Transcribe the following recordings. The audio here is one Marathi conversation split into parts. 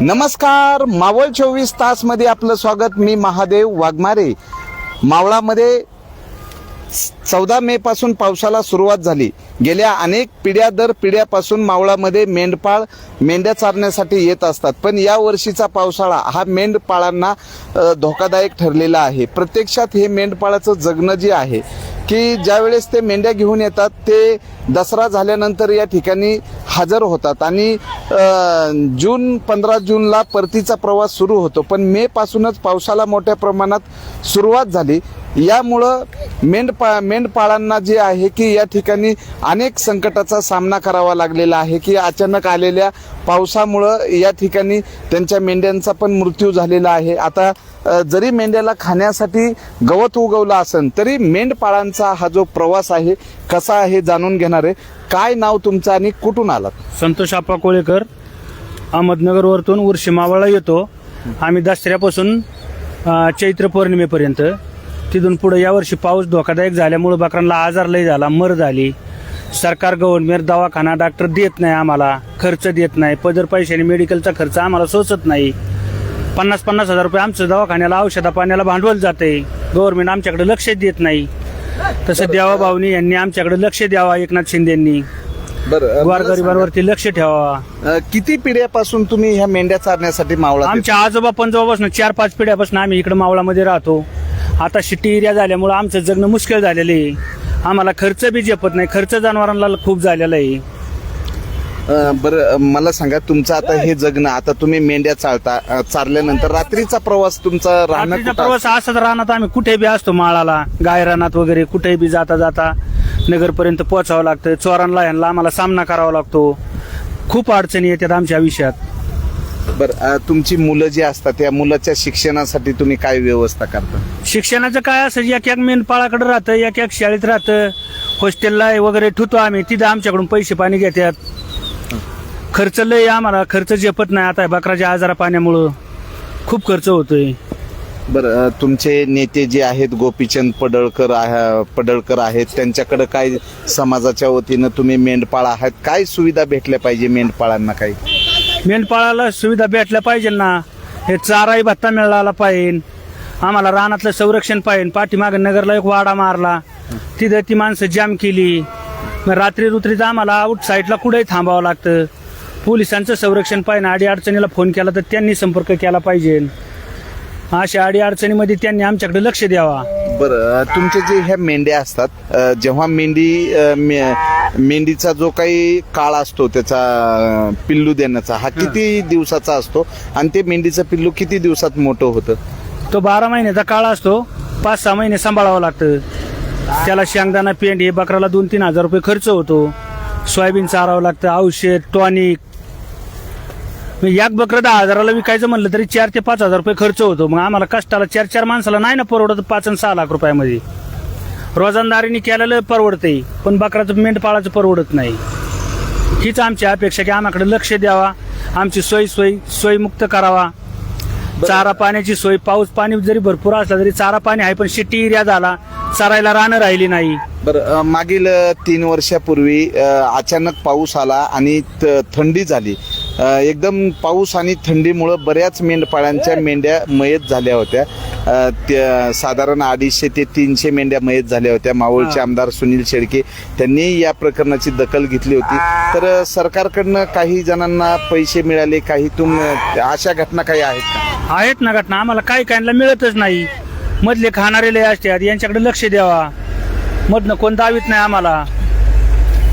नमस्कार मावळ चोवीस तासमध्ये आपलं स्वागत. मी महादेव वाघमारे. मावळामध्ये चौदा मे पासून पावसाला सुरुवात झाली. गेल्या अनेक पिढ्या दर पिढ्यापासून मावळामध्ये मेंढपाळ मेंढ्या चारण्यासाठी येत असतात. पण या वर्षीचा पावसाळा हा मेंढपाळांना धोकादायक ठरलेला आहे. प्रत्यक्षात हे मेंढपाळाचं जगणं जे आहे की ज्यावेळेस ते मेंढ्या घेऊन येतात ते दसरा झाल्यानंतर या ठिकाणी हजर होतात. आणि जून पंधरा जूनला परतीचा प्रवास सुरू होतो. पण मे पासूनच पावसाला मोठ्या प्रमाणात सुरुवात झाली. यामुळं मेंढपा मेंढपाळांना जे आहे की या ठिकाणी अनेक संकटाचा सामना करावा लागलेला आहे की अचानक आलेल्या पावसामुळं या ठिकाणी त्यांच्या मेंढ्यांचा पण मृत्यू झालेला आहे. आता जरी मेंढ्याला खाण्यासाठी गवत उगवलं असेल तरी मेंढपाळांचा हा जो प्रवास आहे कसा आहे जाणून घेणार आहे. काय नाव तुमचं आणि कुठून आलात? संतोष आप्पा कोळेकर. अहमदनगरवरतून उर्शी मावळा येतो. आम्ही दसऱ्यापासून चैत्र पौर्णिमेपर्यंत तिथून पुढे यावर्षी पाऊस धोकादायक झाल्यामुळे बकरांना आजार लय झाला मर झाली. सरकार गव्हर्नमेंट दवाखाना डॉक्टर देत नाही आम्हाला खर्च देत नाही. पदर पैशाने मेडिकलचा खर्च आम्हाला सोसत नाही. पन्नास पन्नास हजार रुपये आमचं दवाखान्याला औषधा पाण्याला भांडवल जाते गव्हर्नमेंट आमच्याकडे लक्ष देत नाही. तसं देवा भाऊनी यांनी आमच्याकडे लक्ष द्यावा एकनाथ शिंदेंनी. बरं गोरगरिबांवरती लक्ष ठेवावा. अ, किती पिढ्यापासून तुम्ही ह्या मेंढ्या चारण्यासाठी मावळा आमच्या आजोबा पंजोबापासून चार पाच पिढ्यापासून आम्ही इकडे मावळामध्ये राहतो. आता सिटी एरिया झाल्यामुळे आमचं जगणं मुश्किल झालेलं आहे. आम्हाला खर्च बी झेपत नाही. खर्च जनावरांना खूप झालेला आहे. अ, बरं अ, मला सांगा तुमचं आता हे जगणं आता तुम्ही मेंढ्या चालता अ, चारल्यानंतर रात्रीचा प्रवास तुमचा राहणं रात्रीचा कुठं प्रवास असत रानात आम्ही कुठे बी असतो माळाला गाय रानात वगैरे कुठे बी जाता जाता नगरपर्यंत पोहोचावं लागतं चोरांना यांना आम्हाला सामना करावा लागतो. खूप अडचणी येतात आमच्या आयुष्यात बरं तुमची मुलं जी असतात त्या मुलाच्या शिक्षणासाठी तुम्ही काय व्यवस्था करता? शिक्षणाचं काय असं एक एक मेनपाळाकडे राहतं एक एक शाळेत राहतं. हॉस्टेलला वगैरे ठुतो आम्ही तिथं आमच्याकडून पैसे पाणी घेतात. खर्च लय आम्हाला खर्च झेपत नाही आता बकराच्या आजारा पाण्यामुळं. खूप खर्च होतोय. बरं तुमचे नेते जे आहेत गोपीचंद पडळकर आहे- पडळकर आहेत त्यांच्याकडे काय समाजाच्या वतीनं तुम्ही मेंढपाळ आहात? काय सुविधा भेटल्या पाहिजे मेंढपाळांना काही? मेंढपाळाला सुविधा भेटल्या पाहिजे ना. हे चाराही भत्ता मिळाला पाहिजे आम्हाला रानातलं संरक्षण पाहिजे पाठीमागं नगरला एक वाडा मारला. तिथं ती माणसं जाम केली. मग रात्री रुत्रीचं आम्हाला आउट साईडला कुठेही थांबावं लागतं. पोलिसांचं संरक्षण पाहिजे आडी अडचणीला फोन केला तर त्यांनी संपर्क केला पाहिजे अशा अडी अडचणीमध्ये त्यांनी आमच्याकडे लक्ष द्यावा. बरं तुमचे जे ह्या मेंढ्या असतात अ, जेव्हा मेंढी अ, मे- मेंढीचा जो काही काळ असतो त्याचा अ, पिल्लू देण्याचा हा किती दिवसाचा असतो? आणि ते मेंढीचं पिल्लू किती दिवसात मोठं होतं? तो बारा महिन्याचा काळ असतो. पाच सहा महिने सांभाळावं लागतं. त्याला शेंगदाणा पेंड हे बकराला दोन तीन हजार रुपये खर्च होतो. सोयाबीन चारावं लागतं औषध टॉनिक एक बकरं दहा हजाराला विकायचं म्हणलं तरी चार ते पाच हजार रुपये खर्च होतो. मग आम्हाला कष्टाला चार चार माणसाला नाही ना परवडत पाच आणि सहा लाख रुपयामध्ये. रोजंदारीने केलेलं परवडते पण बकराचं मेंढपाळाचं परवडत नाही. हीच आमची अपेक्षा की आम्हाकडे लक्ष द्यावा आमची सोय सोय सोयमुक्त करावा. चारा पाण्याची सोय पाऊस पाणी जरी भरपूर असला तरी चारा पाणी आहे पण सिटी एरिया झाला चरायला रानं राहिली नाही. बरं मागील तीन वर्षापूर्वी अचानक पाऊस आला आणि थंडी झाली. एकदम पाऊस आणि थंडीमुळं बऱ्याच मेंढपाळांच्या मेंढ्या मयत झाल्या होत्या. त्या साधारण अडीचशे ते तीनशे मेंढ्या मयत झाल्या होत्या. मावळचे आमदार सुनील शेळके त्यांनी या प्रकरणाची दखल घेतली होती. तर सरकारकडनं काही जणांना पैसे मिळाले काही तुम अशा घटना काही आहेत का? आहेत ना घटना. आम्हाला काही काहींना मिळतच नाही. मधले खाणारे लय असतात. यांच्याकडे लक्ष द्यावा. मधनं कोण दावीत नाही आम्हाला.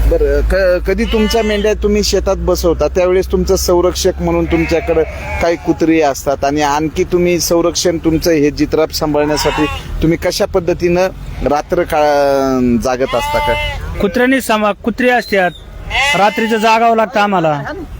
बरं क- कधी तुमच्या मेंढ्या तुम्ही शेतात बसवता त्यावेळेस तुमचं संरक्षक म्हणून तुमच्याकडे काही कुत्री असतात आणि आणखी तुम्ही संरक्षण तुमचं हे जित्राप सांभाळण्यासाठी तुम्ही कशा पद्धतीनं रात्र काळ जागत असता का? कुत्र्यांनी सांभाळ कुत्रे असतात रात्रीचं जागावं लागतं आम्हाला.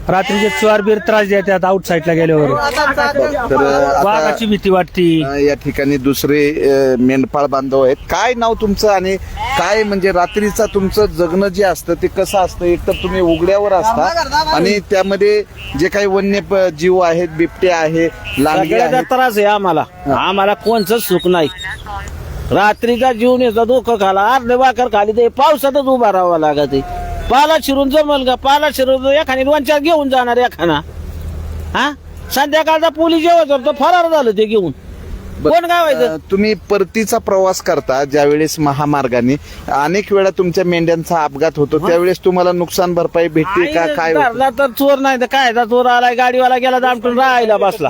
रात्रीचे चुवार बीर त्रास देतात आउट साईडला गेल्यावर. तर आता वाघाची भीती वाटती. अ, या ठिकाणी दुसरे अ, मेंढपाळ बांधव आहेत. काय नाव तुमचं आणि काय म्हणजे रात्रीचा तुमचं जगणं जे असतं ते कसं असतं? एक तर तुम्ही उघड्यावर असता आणि त्यामध्ये जे काही वन्य प- जीव आहेत बिबटे आहे लांडगे सगळ्याचा आहेत. त्रास आहे आम्हाला. आम्हाला कोणच सुख नाही. रात्रीचा जीवन येतो डोकं खाला अर्धे वाकर खाली ते पावसातच उभा राहावं लागत आहे. पाला शिरून जमल का पाला शिरून एखादी दोन चार घेऊन जाणार एखाना. हा? संध्याकाळचा पोलीस जेवत होता फरार झालं ते घेऊन. कोण काय व्हायचं? अ, तुम्ही परतीचा प्रवास करता ज्यावेळेस महामार्गाने. अनेक वेळा तुमच्या मेंढ्यांचा अपघात होतो त्यावेळेस तुम्हाला नुकसान भरपाई भेटते का काय? धरला तर चोर नाही तर काय चोर आलाय गाडीवाला गेला दामटून राहायला बसला.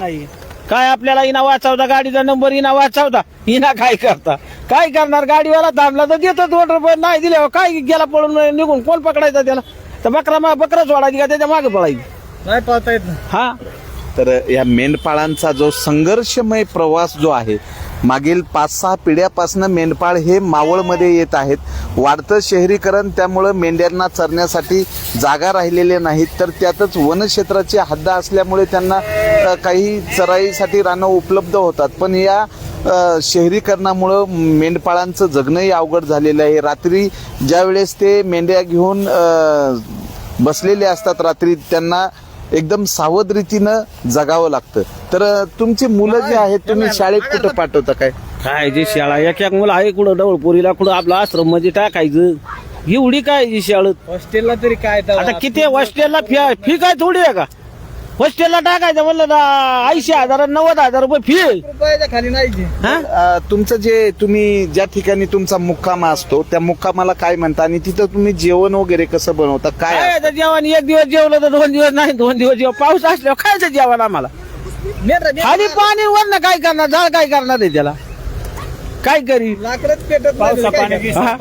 काय आपल्याला इना वाचवता? गाडीचा नंबर इना वाचवता? इना काय करता? काय करणार? गाडीवाला थांबला तर देतो दोन रुपये. नाही दिले काय गेला पळून निघून? कोण पकडायचा त्याला? तर बकरा मा- बकरा सोडायची का? त्याच्यामागे पळायची. नाही पाहता येत हा? तर या मेंढपाळांचा जो संघर्षमय प्रवास जो आहे मागील पाच सहा पिढ्यापासून मेंढपाळ हे मावळमध्ये येत आहेत. वाढतं शहरीकरण त्यामुळं मेंढ्यांना चरण्यासाठी जागा राहिलेल्या नाहीत. तर त्यातच वनक्षेत्राची हद्द असल्यामुळे त्यांना काही चराईसाठी रानं उपलब्ध होतात. पण या शहरीकरणामुळं मेंढपाळांचं जगणंही अवघड झालेलं आहे. रात्री ज्यावेळेस ते मेंढ्या घेऊन बसलेले असतात रात्री त्यांना एकदम सावध रीतीनं जगावं लागतं. तर तुमची मुलं जी आहेत तुम्ही शाळेत कुठं पाठवता काय? काय जी शाळा एक एक मुलं आहे कुठं डवळपुरीला कुठं आपलं आश्रममध्ये टाकायचं. एवढी काय जी शाळेत? हॉस्टेलला तरी काय आता किती हॉस्टेलला फी आहे? फी काय थोडी आहे का? हॉस्टेलला टाकायचं म्हणलं ना ऐंशी हजार नव्वद हजार रुपये फी आहे. रुपयाच्या खाली नाही हा? अ, तुमचं जे तुम्ही ज्या ठिकाणी तुमचा मुक्काम असतो त्या मुक्कामाला काय म्हणता? आणि तिथं तुम्ही जेवण वगैरे कसं बनवता? काय काय असतं? आता जेवण? एक दिवस जेवलं तर दोन दिवस नाही दोन दिवस जेव पाऊस असल्यावर खायचं जेवण आम्हाला. खाली पाणी वर काय करणार? जाळ काय करणार आहे त्याला? काय करी? हा?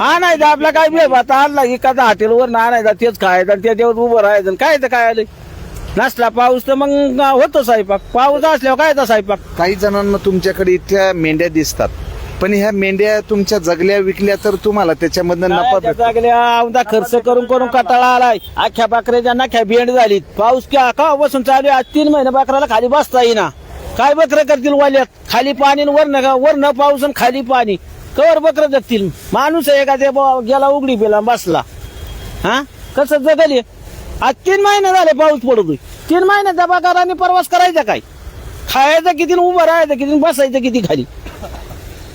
हा नाही तर आपला काय बे आता आणला एखादा हॉटेलवर ना आणायचा तेच खायचं आणि त्याच्यावर उभं राहायचं आणि काय तर काय आलं नसला पाऊस तर मग होतो स्वयंपाक. पाऊस असल्यावर काय तर स्वयंपाक? काही जणांना तुमच्याकडे इथल्या मेंढ्या दिसतात. पण ह्या मेंढ्या तुमच्या जगल्या विकल्या तर तुम्हाला त्याच्यामधनं नफा काय त्या भेटतो. जागल्या औंधा खर्च करून करून कटाळा आलाय. अख्ख्या बकऱ्याच्या नाख्या भेंड झालीत. पाऊस क्या का बसून चालू आहे? आज तीन महिने बकऱ्याला खाली बसता येईना. काय बकरं करतील वाल्यात? खाली पाणी वर न वर न पाऊस आणि खाली पाणी. कवर बकरं जगतील? माणूस आहे का ते गेला उघडी पेला बसला. हा? कसं जगल हे? आज तीन महिने झाले पाऊस पडतोय. तीन महिन्याचा बकराने प्रवास करायचा काय? खायचं किती उभं राहायचं किती बसायचं किती खाली?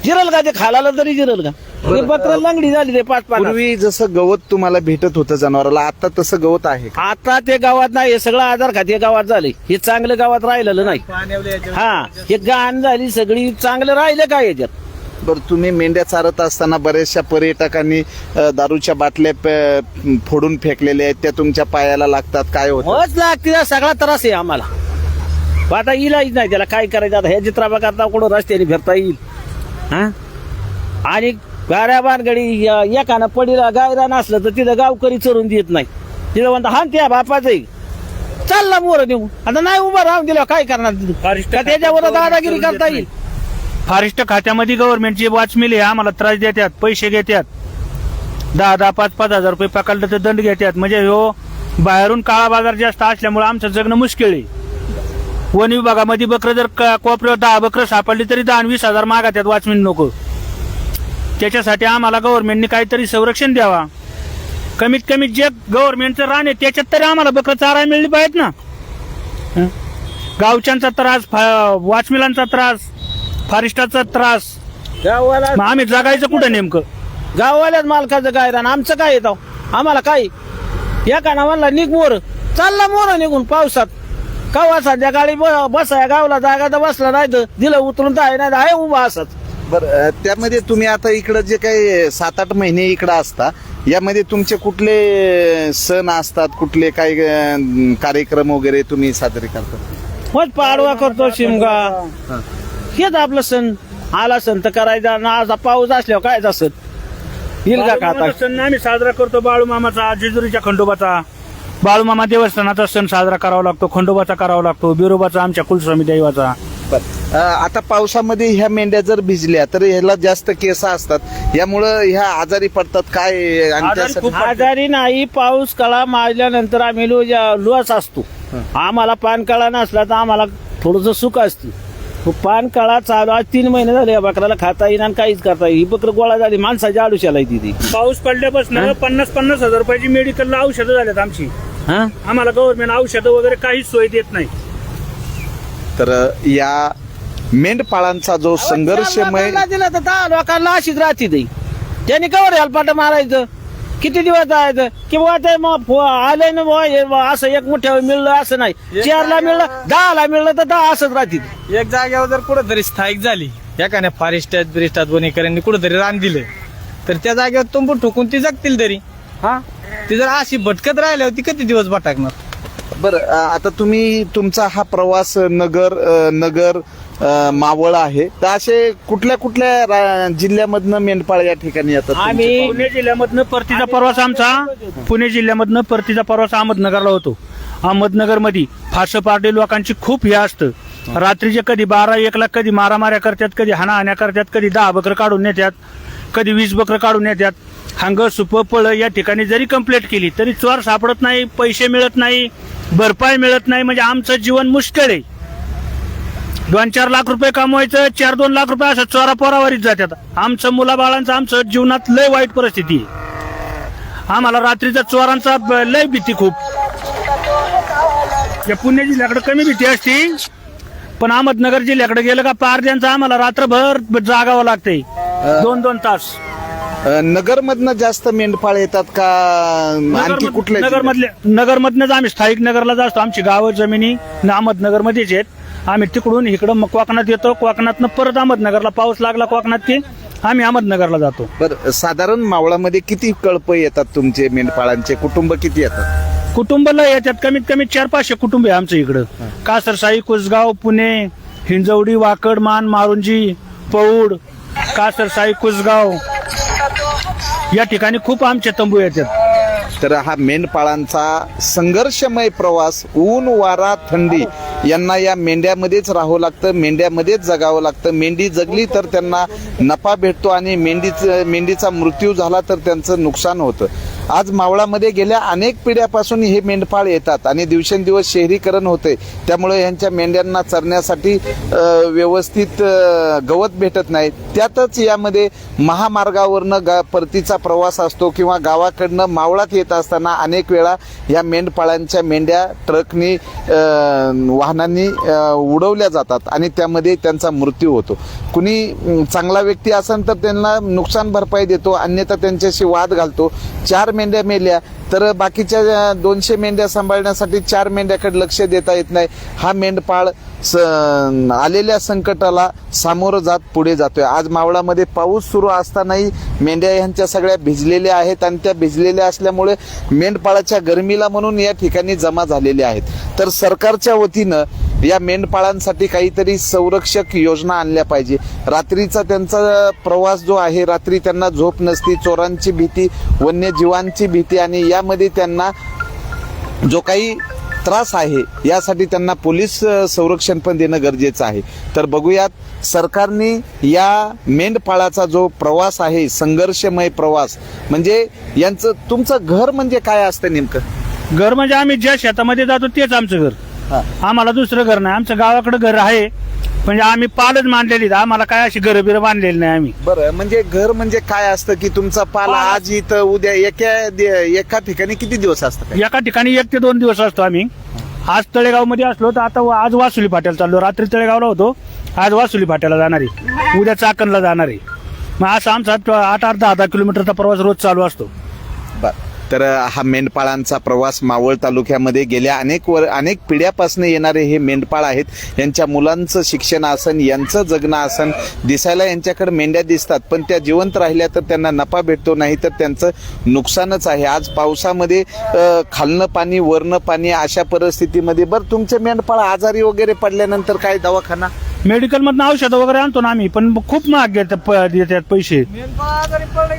जिरल का ते खालाला तरी जिरल का? ते बकरं लंगडी झाली ते पाच पाच पूर्वी जसं गवत तुम्हाला भेटत होतं जनावराला आता तसं गवत आहे का? आता ते गावात नाही हे सगळं आधार खाते गावात झाले. हे चांगलं गावात राहिलेलं नाही. हा हे घाण झाली सगळी चांगलं राहिलं काय याच्यात? बरं तुम्ही मेंढ्या चारत असताना बऱ्याचशा पर्यटकांनी दारूच्या बाटल्या प- फोडून फेकलेल्या आहेत त्या तुमच्या पायाला लागतात. काय होतं? होच लागते हा सगळा त्रास आहे आम्हाला. पण आता इलाज नाही त्याला काय करायचं? आता ह्या चित्रा करता कुठं रस्त्याने फिरता येईल. हा? आणि गाड्या बारगडी एकानं पडीला गायरा नसलं तर तिथं गावकरी चरून देत नाही. तिथं म्हणता हा त्या बापाचं. चालला मोर नेऊन आता नाही उभं राहून दिलं काय करणार? तिथं? फारिस्ट का त्याच्यावर दादागिरी करता येईल? फॉरेस्ट खात्यामध्ये गव्हर्नमेंटचे वॉचमेल आहे. आम्हाला त्रास देतात पैसे घेतात. दहा दहा पाच पाच हजार रुपये पकडलं तर दंड घेतात. म्हणजे ह्यो बाहेरून काळा बाजार जास्त असल्यामुळे आमचं जगणं मुश्किल आहे. वन विभागामध्ये बकरं जर कोपऱ्यावर दहा बकरं सापडली तरी दहा आणि वीस हजार मागात्यात वॉचमेन नको. त्याच्यासाठी आम्हाला गव्हर्नमेंटने काहीतरी संरक्षण द्यावा. कमीत कमी जे गव्हर्नमेंटचं रान आहे त्याच्यात तरी आम्हाला बकरं चारा मिळली पाहिजेत ना. गावच्यांचा त्रास फा- वॉचमेलांचा त्रास फारिस्टाचा त्रास. मग आम्ही जगायचं कुठं नेमकं? गाववाल्याच मालकाचं काय रान? आमचं काय येतं आम्हाला काय? या का म्हणला निघ मोर. चालला मोर निघून पावसात. कवा संध्याकाळी ब- बसाय गावला जागा तर बसला नाही तर दिलं उतरून तर आहे नाही तर आहे उभा असत. बरं अ, त्यामध्ये तुम्ही आता इकडं जे काही सात आठ महिने इकडं असता यामध्ये तुमचे कुठले सण असतात? कुठले काही अ, कार्यक्रम वगैरे तुम्ही साजरे करता? मग पाडवा करतो शिमगा. हेच आपलं सण. आला सण तर करायचा ना आज पाऊस असल्यावर काय असत येईल का बाळूमामाचा सण आम्ही साजरा करतो बाळूमामाचा जेजुरीच्या खंडोबाचा. बाळूमामा देवस्थानाचा सण साजरा करावा लागतो खंडोबाचा करावा लागतो बिरोबाचा आमच्या कुलस्वामी देवाचा. अ, आता पावसामध्ये ह्या मेंढ्या जर भिजल्या तर ह्याला जास्त केस असतात. यामुळं ह्या आजारी पडतात काय? आणि आजारी त्यासाठी- खूप- आजारी नाही पाऊस कळा माजल्यानंतर आम्ही लो लुवास असतो. आम्हाला पान कळा नसला तर आम्हाला थोडस सुख असतं. पान कळा चालू आज तीन महिने झाले या बकराला खाता येईन आणि काहीच करता येईल ही बकर गोळा झाली माणसाच्या आडुशाला आहे तिथे पाऊस पडल्यापासून पन्नास पन्नास हजार रुपयाची मेडिकलला औषधं झाल्यात आमची. हा? आम्हाला गव्हर्नमेंट औषधं वगैरे काहीच सोय देत नाही. तर या मेंढपाळांचा जो संघर्षमय दिलं तर दहा लोकांना अशीच राहते ते. त्यांनी कवर हेलपाट मारायचं? किती दिवस जायचं? किंवा ते मग आले ना बुवा, असं एक मोठ्या मिळलं असं नाही. चारला मिळलं दहाला मिळलं तर दहा असंच राहतील. एक जागेवर जर कुठेतरी स्थायिक झाली एखाद्या फॉरेस्टात बिरिस्टात वनीकरांनी कुठेतरी रान दिलं तर त्या जागेवर तुंबू ठोकून ती जगतील तरी. हा? ती जर अशी भटकत राहिल्यावर ती किती दिवस भटकणार बरं आता तुम्ही तुमचा हा प्रवास नगर नगर मावळ आहे. तर असे कुठल्या कुठल्या रा- जिल्ह्यामधनं मेंढपाळ या ठिकाणी येतात आम्ही पुणे जिल्ह्यामधनं परतीचा प्रवास आमचा पुणे जिल्ह्यामधनं परतीचा प्रवास अहमदनगरला होतो. अहमदनगरमध्ये फास पार्टी लोकांची खूप हे असतं. रात्रीचे कधी बारा एक लाख कधी मारामाऱ्या करतात कधी हाणाहाण्या करतात कधी दहा बकर काढून नेतात कधी वीस बकर काढून नेतात. हांग सुप पळ या ठिकाणी जरी कंप्लेंट केली तरी चोर सापडत नाही पैसे मिळत नाही भरपाई मिळत नाही. म्हणजे आमचं जीवन मुश्किल आहे. दोन चार लाख रुपये कमवायचं चार दोन लाख रुपये असं चोरा पोरावरीच जातात आमचं मुलाबाळांचं आमचं जीवनात लय वाईट परिस्थिती आम्हाला रात्रीचा चोरांचा लय भीती खूप. या पुणे जिल्ह्याकडे कमी भीती असती पण अहमदनगर जिल्ह्याकडे गेलं का पारद्यांचं आम्हाला रात्रभर जागावं लागतंय. दोन दोन तास. अ, नगरमधनं जास्त मेंढपाळ येतात का? आणखी कुठल्या नगर? मधले नगर मधनच आम्ही स्थायिक नगरला जातो. आमची गावं जमिनी अहमदनगर मध्येच आहेत. आम्ही तिकडून इकडं मग कोकणात येतो. कोकणातनं परत अहमदनगरला पाऊस लागला कोकणात की आम्ही अहमदनगरला जातो. बरं साधारण मावळामध्ये किती कळप येतात तुमचे मेंढपाळांचे? कुटुंब किती येतात? कुटुंबाला याच्यात कमीत कमी चार पाचशे कुटुंब आहे आमचं इकडं. कासरसाई कुसगाव पुणे हिंजवडी वाकड मान मारुंजी पौड कासरसाई कुसगाव. या ठिकाणी खूप आमचे तंबू येतात. तर हा मेंढपाळांचा संघर्षमय प्रवास ऊन वारा थंडी यांना या मेंढ्यामध्येच राहावं लागतं मेंढ्यामध्येच जगावं लागतं. मेंढी जगली तर त्यांना नफा भेटतो आणि मेंढीच मेंढीचा मृत्यू झाला तर त्यांचं नुकसान होतं. आज मावळामध्ये गेल्या अनेक पिढ्यापासून हे मेंढपाळ येतात आणि दिवसेंदिवस शहरीकरण होते. त्यामुळे यांच्या मेंढ्यांना चरण्यासाठी व्यवस्थित गवत भेटत नाही. त्यातच यामध्ये महामार्गावरनं गा परतीचा प्रवास असतो किंवा गावाकडनं मावळात येत असताना अनेक वेळा या मेंढपाळांच्या मेंढ्या ट्रकनी वाहनांनी उडवल्या जातात आणि त्यामध्ये त्यांचा मृत्यू होतो. कुणी चांगला व्यक्ती असेल तर त्यांना नुकसान भरपाई देतो अन्यथा त्यांच्याशी वाद घालतो. चार मेंढ्या मेल्या तर बाकीच्या दोनशे मेंढ्या सांभाळण्यासाठी चार मेंढ्याकडे लक्ष देता येत नाही. हा मेंढपाळ स आलेल्या संकटाला सामोरं जात पुढे जातोय. आज मावळामध्ये पाऊस सुरू असतानाही मेंढ्या ह्यांच्या सगळ्या भिजलेल्या आहेत आणि त्या भिजलेल्या असल्यामुळे मेंढपाळाच्या गरमीला म्हणून या ठिकाणी जमा झालेल्या आहेत. तर सरकारच्या वतीनं या मेंढपाळांसाठी काहीतरी संरक्षक योजना आणल्या पाहिजे. रात्रीचा त्यांचा प्रवास जो आहे रात्री त्यांना झोप नसती चोरांची भीती वन्यजीवांची भीती आणि यामध्ये त्यांना जो काही त्रास आहे यासाठी त्यांना पोलीस संरक्षण पण देणं गरजेचं आहे. तर बघूयात सरकारने या मेंढपाळाचा जो प्रवास आहे संघर्षमय प्रवास म्हणजे यांचं तुमचं घर म्हणजे काय असतं नेमकं? घर म्हणजे आम्ही ज्या शेतामध्ये जातो तेच आमचं घर. आम्हाला दुसरं घर नाही. आमचं गावाकडे घर आहे. म्हणजे आम्ही पालच मांडलेली आम्हाला काय अशी घरं बिरं बांधलेली नाही आम्ही. बरं म्हणजे घर म्हणजे काय असतं की तुमचा पाला आज इथं उद्या एका एका ठिकाणी किती दिवस असतं? एका ठिकाणी एक ते दोन दिवस असतो आम्ही. आज तळेगावमध्ये असलो तर आता आज वासुली फाट्याला चाललो. रात्री तळेगावला होतो. आज वासुली फाट्याला जाणार आहे. उद्या चाकणला जाणार आहे. मग असं आमचा आठ आठ दहा दहा किलोमीटरचा प्रवास रोज चालू असतो. बर. तर हा मेंढपाळांचा प्रवास मावळ तालुक्यामध्ये गेल्या अनेक वर अनेक पिढ्यापासून येणारे हे मेंढपाळ आहेत. यांच्या मुलांचं शिक्षण आसन यांचं जगणं आसन दिसायला यांच्याकडे मेंढ्या दिसतात पण त्या जिवंत राहिल्या तर त्यांना नफा भेटतो नाही तर त्यांचं नुकसानच आहे. आज पावसामध्ये खालनं पाणी वरनं पाणी अशा परिस्थितीमध्ये बरं तुमचे मेंढपाळ आजारी वगैरे पडल्यानंतर काय दवाखाना? मेडिकलमधनं औषधं वगैरे आणतो ना आम्ही पण खूप महाग घेतात प- देतात पैसे.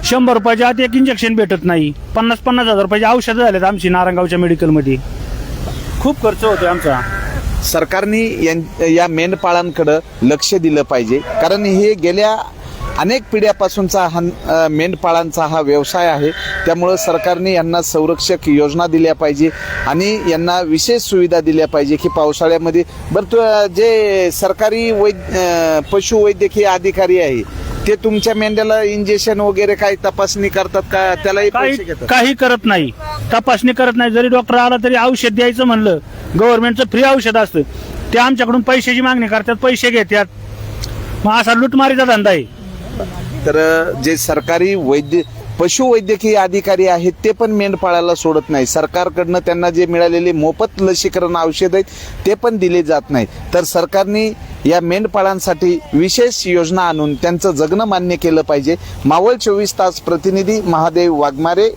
शंभर रुपयाच्या आत एक इंजेक्शन भेटत नाही. पन्नास पन्नास हजार रुपयाचे औषधं झालेत आमची नारायणगावच्या मेडिकलमध्ये खूप खर्च होतोय आमचा. सरकारने या मेंढपाळांकडं लक्ष दिलं पाहिजे. कारण हे गेल्या अनेक पिढ्यापासूनचा हा मेंढपाळांचा हा व्यवसाय आहे. त्यामुळं सरकारने यांना संरक्षक योजना दिल्या पाहिजे आणि यांना विशेष सुविधा दिल्या पाहिजे की पावसाळ्यामध्ये. बरं जे सरकारी वैद्य अ, पशुवैद्यकीय अधिकारी आहे ते तुमच्या मेंढ्याला इंजेक्शन वगैरे काही तपासणी करतात का? त्यालाही काही काही करत नाही. तपासणी करत नाही. जरी डॉक्टर आला तरी औषध द्यायचं म्हणलं गव्हर्नमेंटचं फ्री औषध असतं. ते आमच्याकडून पैशाची मागणी करतात पैसे घेतात. मग असा लुटमारीचा धंदा आहे. तर जे सरकारी वैद्य पशुवैद्यकीय अधिकारी आहेत ते पण मेंढपाळाला सोडत नाही सरकारकडनं त्यांना जे मिळालेले मोफत लसीकरण औषध आहेत ते पण दिले जात नाही तर सरकारने या मेंढपाळांसाठी विशेष योजना आणून त्यांचं जगणं मान्य केलं पाहिजे. मावळ चोवीस तास प्रतिनिधी महादेव वाघमारे